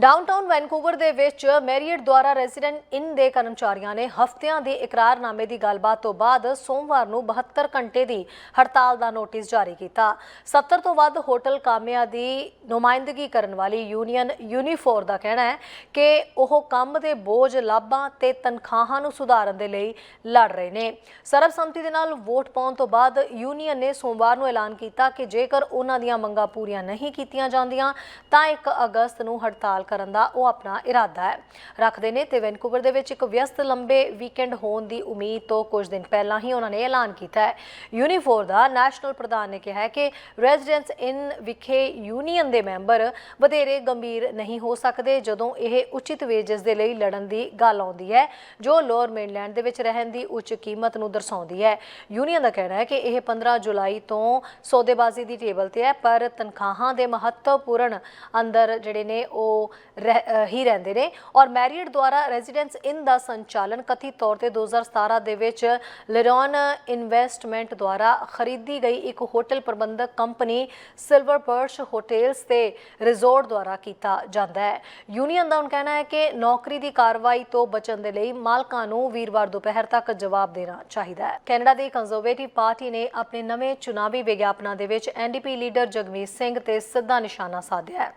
Downtown Vancouver ਦੇ ਵਿੱਚ Marriott ਦੁਆਰਾ ਰੈਜ਼ੀਡੈਂਟ ਇਨ ਦੇ ਕਰਮਚਾਰੀਆਂ ਨੇ ਹਫ਼ਤਿਆਂ ਦੇ ਇਕਰਾਰਨਾਮੇ ਦੀ ਗੱਲਬਾਤ ਤੋਂ ਬਾਅਦ ਸੋਮਵਾਰ ਨੂੰ 72 ਘੰਟੇ ਦੀ ਹੜਤਾਲ ਦਾ ਨੋਟਿਸ ਜਾਰੀ ਕੀਤਾ। 70 ਤੋਂ ਵੱਧ ਹੋਟਲ ਕਾਮਿਆਂ ਦੀ ਨੁਮਾਇੰਦਗੀ ਕਰਨ ਵਾਲੀ ਯੂਨੀਅਨ ਯੂਨੀਫੋਰ ਦਾ ਕਹਿਣਾ ਹੈ ਕਿ ਉਹ ਕੰਮ ਦੇ ਬੋਝ, ਲਾਭਾਂ ਤੇ ਤਨਖਾਹਾਂ ਨੂੰ ਸੁਧਾਰਨ ਦੇ ਲਈ ਲੜ ਰਹੇ ਨੇ। ਸਰਬਸੰਮਤੀ ਦੇ ਨਾਲ ਵੋਟ ਪਾਉਣ ਤੋਂ ਬਾਅਦ ਯੂਨੀਅਨ ਨੇ ਸੋਮਵਾਰ ਨੂੰ ਐਲਾਨ ਕੀਤਾ ਕਿ ਜੇਕਰ ਉਹਨਾਂ ਦੀਆਂ ਮੰਗਾਂ ਪੂਰੀਆਂ ਨਹੀਂ ਕੀਤੀਆਂ ਜਾਂਦੀਆਂ, ਤਾਂ 1 ਅਗਸਤ ਨੂੰ ਹੜਤਾਲ ਕਰਨ ਦਾ ਉਹ ਆਪਣਾ ਇਰਾਦਾ ਹੈ। ਰੱਖਦੇ ਨੇ ਤੇ ਵੈਨਕੂਵਰ ਦੇ ਵਿੱਚ ਇੱਕ ਵਿਅਸਤ ਲੰਬੇ ਵੀਕਐਂਡ ਹੋਣ ਦੀ ਉਮੀਦ ਤੋਂ ਕੁਝ ਦਿਨ ਪਹਿਲਾਂ ਹੀ ਉਹਨਾਂ ਨੇ ਐਲਾਨ ਕੀਤਾ ਹੈ। ਯੂਨੀਫੋਰ ਦਾ ਨੈਸ਼ਨਲ ਪ੍ਰਧਾਨ ਨੇ ਕਿਹਾ ਹੈ ਕਿ ਰੈਜ਼ੀਡੈਂਟਸ ਇਨ ਵਿਖੇ ਯੂਨੀਅਨ ਦੇ ਮੈਂਬਰ ਵਧੇਰੇ ਗੰਭੀਰ ਨਹੀਂ ਹੋ ਸਕਦੇ ਜਦੋਂ ਇਹ ਉਚਿਤ ਵੇਜਸ ਦੇ ਲਈ ਲੜਨ ਦੀ ਗੱਲ ਆਉਂਦੀ ਹੈ, ਜੋ ਲੋਅਰ ਮੇਨਲੈਂਡ ਦੇ ਵਿੱਚ ਰਹਿਣ ਦੀ ਉੱਚ ਕੀਮਤ ਨੂੰ ਦਰਸਾਉਂਦੀ ਹੈ। ਯੂਨੀਅਨ ਦਾ ਕਹਿਣਾ ਹੈ ਕਿ ਇਹ 15 ਜੁਲਾਈ ਤੋਂ ਸੌਦੇਬਾਜ਼ੀ ਦੀ ਟੇਬਲ ਤੇ ਹੈ, ਪਰ ਤਨਖਾਹਾਂ ਦੇ ਮਹੱਤਵਪੂਰਨ ਅੰਦਰ ਜਿਹੜੇ ਨੇ ਉਹ ਹੀ ਰਹਿੰਦੇ ਨੇ। ਔਰ ਮੈਰੀਅਟ ਦੁਆਰਾ ਰੈਜ਼ੀਡੈਂਸ ਇਨ ਦਾ ਸੰਚਾਲਨ ਕਥਿਤ ਤੌਰ ਤੇ 2017 ਦੇ ਵਿੱਚ ਲਿਰੋਨ ਇਨਵੈਸਟਮੈਂਟ ਦੁਆਰਾ ਖਰੀਦੀ ਗਈ ਇੱਕ ਹੋਟਲ ਪ੍ਰਬੰਧਕ ਕੰਪਨੀ ਸਿਲਵਰ ਪਰਸ਼ ਹੋਟਲਸ ਤੇ ਰਿਜ਼ੋਰਟ ਦੁਆਰਾ ਕੀਤਾ ਜਾਂਦਾ ਹੈ। ਯੂਨੀਅਨ ਦਾ ਹੁਣ ਕਹਿਣਾ ਹੈ ਕਿ ਨੌਕਰੀ ਦੀ ਕਾਰਵਾਈ ਤੋਂ ਬਚਣ ਦੇ ਲਈ ਮਾਲਕਾਂ ਨੂੰ ਵੀਰਵਾਰ ਦੁਪਹਿਰ ਤੱਕ ਜਵਾਬ ਦੇਣਾ ਚਾਹੀਦਾ ਹੈ। ਕੈਨੇਡਾ ਦੀ ਕੰਜ਼ਰਵੇਟਿਵ ਪਾਰਟੀ ਨੇ ਆਪਣੇ ਨਵੇਂ ਚੁਣਾਵੀ ਵਿਗਿਆਪਨਾਂ ਦੇ ਵਿੱਚ ਐਨਡੀਪੀ ਲੀਡਰ ਜਗਮੀਤ ਸਿੰਘ ਤੇ ਸਿੱਧਾ ਨਿਸ਼ਾਨਾ ਸਾਧਿਆ ਹੈ।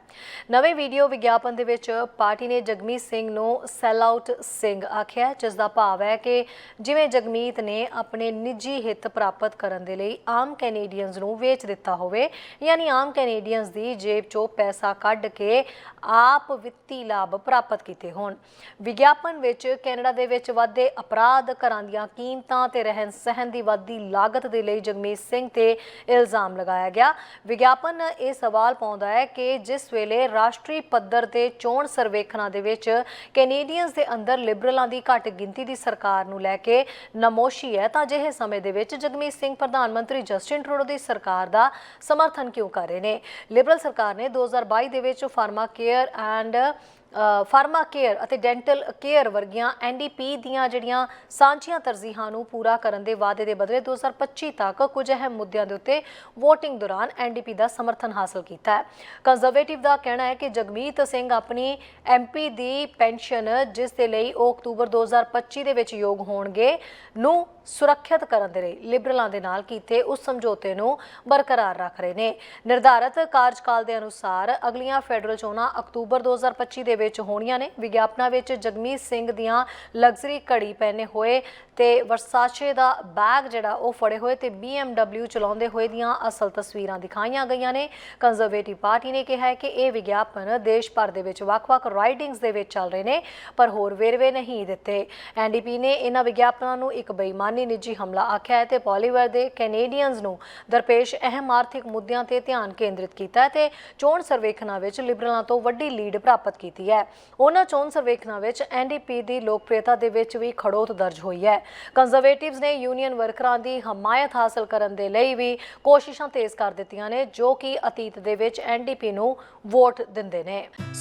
ਨਵੇਂ ਵੀਡੀਓ ਵਿਗਿਆਪਨ ਦੇ ਵਿੱਚ ਪਾਰਟੀ ਨੇ ਜਗਮੀਤ ਸਿੰਘ ਨੂੰ ਸੈਲ ਆਊਟ ਸਿੰਘ ਆਖਿਆ ਹੈ, ਜਿਸ ਦਾ ਭਾਵ ਹੈ ਕਿ ਜਿਵੇਂ ਜਗਮੀਤ ਨੇ ਆਪਣੇ ਨਿੱਜੀ ਹਿੱਤ ਪ੍ਰਾਪਤ ਕਰਨ ਦੇ ਲਈ ਆਮ ਕੈਨੇਡੀਅਨਸ ਨੂੰ ਵੇਚ ਦਿੱਤਾ ਹੋਵੇ ਯਾਨੀ ਆਮ ਕੈਨੇਡੀਅਨਸ ਦੀ ਜੇਬ 'ਚੋਂ ਪੈਸਾ ਕੱਢ ਕੇ ਆਪ ਵਿੱਤੀ ਲਾਭ ਪ੍ਰਾਪਤ ਕੀਤੇ ਹੋਣ। ਵਿਗਿਆਪਨ ਵਿੱਚ ਕੈਨੇਡਾ ਦੇ ਵਿੱਚ ਵਾਧੇ ਅਪਰਾਧ ਘਰਾਂ ਦੀਆਂ ਕੀਮਤਾਂ ਤੇ ਰਹਿਣ ਸਹਿਣ ਦੀ ਵੱਧਦੀ ਲਾਗਤ ਦੇ ਲਈ ਜਗਮੀਤ ਸਿੰਘ ਤੇ ਇਲਜ਼ਾਮ ਲਗਾਇਆ ਗਿਆ। ਵਿਗਿਆਪਨ ਇਹ ਸਵਾਲ ਪਾਉਂਦਾ ਹੈ ਕਿ ਜਿਸ ਵੇਲੇ ਰਾਸ਼ਟਰੀ ਪੱਧਰ ਤੇ ਚੋਣ ਸਰਵੇਖਣਾਂ ਦੇ ਵਿੱਚ ਕੈਨੇਡੀਅਨਸ ਦੇ ਅੰਦਰ ਲਿਬਰਲਾਂ ਦੀ ਘੱਟ ਗਿਣਤੀ ਦੀ ਸਰਕਾਰ ਨੂੰ ਲੈ ਕੇ ਨਮੋਸ਼ੀ ਹੈ। ਤਾਂ ਅਜਿਹੇ ਸਮੇਂ ਦੇ ਵਿੱਚ ਜਗਮੀਤ ਸਿੰਘ, ਪ੍ਰਧਾਨ ਮੰਤਰੀ ਜਸਟਿਨ ਟਰੂਡੋ ਦੀ ਸਰਕਾਰ ਦਾ ਸਮਰਥਨ ਕਿਉਂ ਕਰ ਰਹੇ ਨੇ? ਲਿਬਰਲ ਸਰਕਾਰ ਨੇ 2022 ਦੇ ਵਿੱਚ pharma care and pharma care ਅਤੇ ਡੈਂਟਲ ਕੇਅਰ ਵਰਗੀਆਂ ਐਨਡੀਪੀ ਦੀਆਂ ਜਿਹੜੀਆਂ ਸਾਂਝੀਆਂ ਤਰਜੀਹਾਂ ਨੂੰ ਪੂਰਾ ਕਰਨ ਦੇ ਵਾਅਦੇ ਦੇ ਬਦਲੇ 2025 ਤੱਕ ਕੁਝ ਅਹਿਮ ਮੁੱਦਿਆਂ ਦੇ ਉੱਤੇ VOTING ਦੌਰਾਨ ਐਨਡੀਪੀ ਦਾ ਸਮਰਥਨ ਹਾਸਲ ਕੀਤਾ ਹੈ। ਕੰਜ਼ਰਵੇਟਿਵ ਦਾ ਕਹਿਣਾ ਹੈ ਕਿ ਜਗਮੀਤ ਸਿੰਘ ਆਪਣੀ ਐਮਪੀ ਦੀ ਪੈਨਸ਼ਨ, ਜਿਸ ਦੇ ਲਈ ਉਹ ਅਕਤੂਬਰ 2025 ਦੇ ਵਿੱਚ ਯੋਗ ਹੋਣਗੇ, ਨੂੰ ਸੁਰੱਖਿਅਤ ਕਰਨ ਦੇ ਲਈ ਲਿਬਰਲਾਂ ਦੇ ਨਾਲ ਕੀਤੇ ਉਸ ਸਮਝੌਤੇ ਨੂੰ ਬਰਕਰਾਰ ਰੱਖ ਰਹੇ ਨੇ। ਨਿਰਧਾਰਤ ਕਾਰਜਕਾਲ ਦੇ ਅਨੁਸਾਰ ਅਗਲੀਆਂ ਫੈਡਰਲ ਚੋਣਾਂ ਅਕਤੂਬਰ 2025 ਦੇ ਵਿੱਚ ਹੋਣੀਆਂ ਨੇ। ਵਿਗਿਆਪਨਾਂ ਵਿੱਚ ਜਗਮੀਤ ਸਿੰਘ ਦੀਆਂ ਲਗਜ਼ਰੀ ਘੜੀ ਪਹਿਨੇ ਹੋਏ ਤੇ ਵਰਸਾਚੇ ਦਾ ਬੈਗ ਜਿਹੜਾ ਉਹ ਫੜੇ ਹੋਏ ਤੇ BMW ਚਲਾਉਂਦੇ ਹੋਏ ਦੀਆਂ ਅਸਲ ਤਸਵੀਰਾਂ ਦਿਖਾਈਆਂ ਗਈਆਂ ਨੇ। ਕੰਜ਼ਰਵੇਟਿਵ ਪਾਰਟੀ ਨੇ ਕਿਹਾ ਹੈ ਕਿ ਇਹ ਵਿਗਿਆਪਨ ਦੇਸ਼ ਭਰ ਦੇ ਵਿੱਚ ਵੱਖ-ਵੱਖ ਰਾਈਡਿੰਗਸ ਦੇ ਵਿੱਚ ਚੱਲ ਰਹੇ ਨੇ, ਪਰ ਹੋਰ ਵੇਰਵੇ ਨਹੀਂ ਦਿੱਤੇ। ਐਨਡੀਪੀ ਨੇ ਇਹਨਾਂ ਵਿਗਿਆਪਨਾਂ ਨੂੰ ਇੱਕ ਬੇਈਮਾਨੀ ਨਿੱਜੀ ਹਮਲਾ ਆਖਿਆ ਹੈ ਤੇ ਪੋਲੀਵਰ ਦੇ ਕੈਨੇਡੀਅਨਸ ਨੂੰ ਦਰਪੇਸ਼ ਅਹਿਮ ਆਰਥਿਕ ਮੁੱਦਿਆਂ ਤੇ ਧਿਆਨ ਕੇਂਦਰਿਤ ਕੀਤਾ ਤੇ ਚੋਣ ਸਰਵੇਖਣਾਂ ਵਿੱਚ ਲਿਬਰਲਾਂ ਤੋਂ ਵੱਡੀ ਲੀਡ ਪ੍ਰਾਪਤ ਕੀਤੀ ਹੈ। ਉਹਨਾਂ ਚੋਣ ਸਰਵੇਖਣਾਂ ਵਿੱਚ ਐਨਡੀਪੀ ਦੀ ਲੋਕਪ੍ਰਿਯਤਾ ਦੇ ਵਿੱਚ ਵੀ ਖੜੋਤ ਦਰਜ ਹੋਈ ਹੈ। ਕੰਜ਼ਰਵੇਟਿਵਸ ਨੇ ਯੂਨੀਅਨ ਵਰਕਰਾਂ ਦੀ ਹਮਾਇਤ ਹਾਸਲ ਕਰਨ ਦੇ ਲਈ ਵੀ ਕੋਸ਼ਿਸ਼ਾਂ ਤੇਜ਼ ਕਰ ਦਿੱਤੀਆਂ ਨੇ, ਜੋ ਕਿ ਅਤੀਤ ਦੇ ਵਿੱਚ ਐਨਡੀਪੀ ਨੂੰ ਵੋਟ ਦਿੰਦੇ ਨੇ।